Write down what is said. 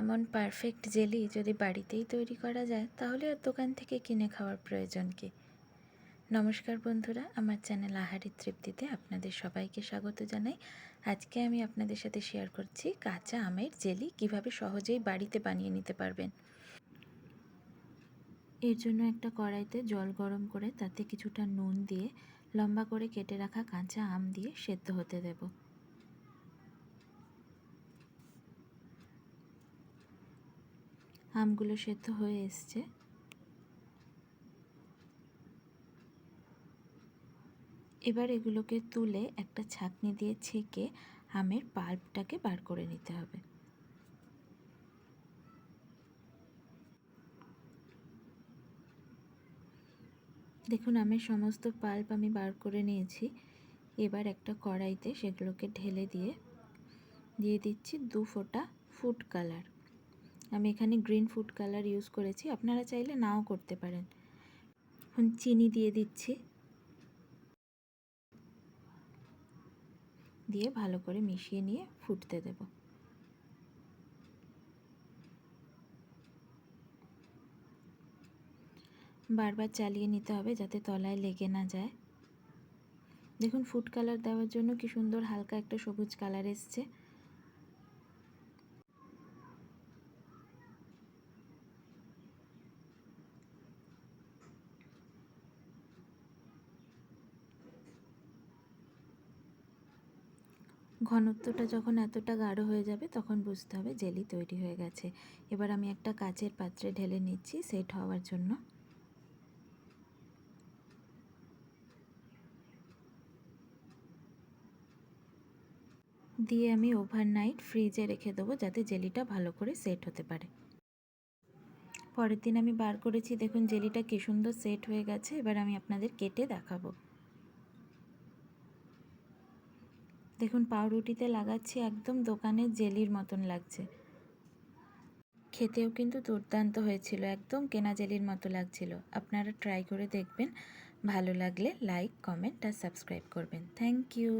এমন perfect jelly যদি বাড়িতেই তৈরি করা যায়, তাহলে আর দোকান থেকে কিনে খাওয়ার প্রয়োজন কি? নমস্কার বন্ধুরা, আমার চ্যানেল আহারি তৃপ্তিতে আপনাদের সবাইকে স্বাগত জানাই। আজকে আমি আপনাদের সাথে শেয়ার করছি কাঁচা আমের জেলি কীভাবে সহজেই বাড়িতে বানিয়ে নিতে পারবেন। এর জন্য একটা কড়াইতে জল গরম করে তাতে কিছুটা নুন দিয়ে লম্বা করে কেটে রাখা কাঁচা আম দিয়ে সেদ্ধ হতে দেবো। আমগুলো সেদ্ধ হয়ে এসছে। এবার এগুলোকে তুলে একটা ছাঁকনি দিয়ে ছেঁকে আমের পাল্পটাকে বার করে নিতে হবে। দেখুন, আমের সমস্ত পাল্প আমি বার করে নিয়েছি। এবার একটা কড়াইতে সেগুলোকে ঢেলে দিয়ে দিয়ে দিচ্ছি দু ফোঁটা ফুড কালার। আমি এখানে গ্রিন ফুড কালার ইউজ করেছি। আপনারা চাইলে নাও করতে পারেন। এখন চিনি দিয়ে দিচ্ছি। দিয়ে ভালো করে মিশিয়ে নিয়ে ফুটতে দেব। বারবার চালিয়ে নিতে হবে যাতে তলায় লেগে না যায়। দেখুন ফুড কালার দেওয়ার জন্য কি সুন্দর হালকা একটা সবুজ কালার এসছে। ঘনত্বটা যখন এতটা গাঢ় হয়ে যাবে, তখন বুঝতে হবে জেলি তৈরি হয়ে গেছে। এবার আমি একটা কাচের পাত্রে ঢেলে নিচ্ছি, সেট হওয়ার জন্য। দিয়ে আমি ওভারনাইট ফ্রিজে রেখে দেবো, যাতে জেলিটা ভালো করে সেট হতে পারে। পরের দিন আমি বার করেছি, দেখুন জেলিটা কী সুন্দর সেট হয়ে গেছে। এবার আমি আপনাদের কেটে দেখাবো। দেখুন, পাউরুটিতে লাগাচ্ছি একদম দোকানের জেলির মতন লাগছে। খেতেও কিন্তু দুর্দান্ত হয়েছিল, একদম কেনা জেলির মতো লাগছিল। আপনারা ট্রাই করে দেখবেন, ভালো লাগলে লাইক কমেন্ট আর সাবস্ক্রাইব করবেন। Thank you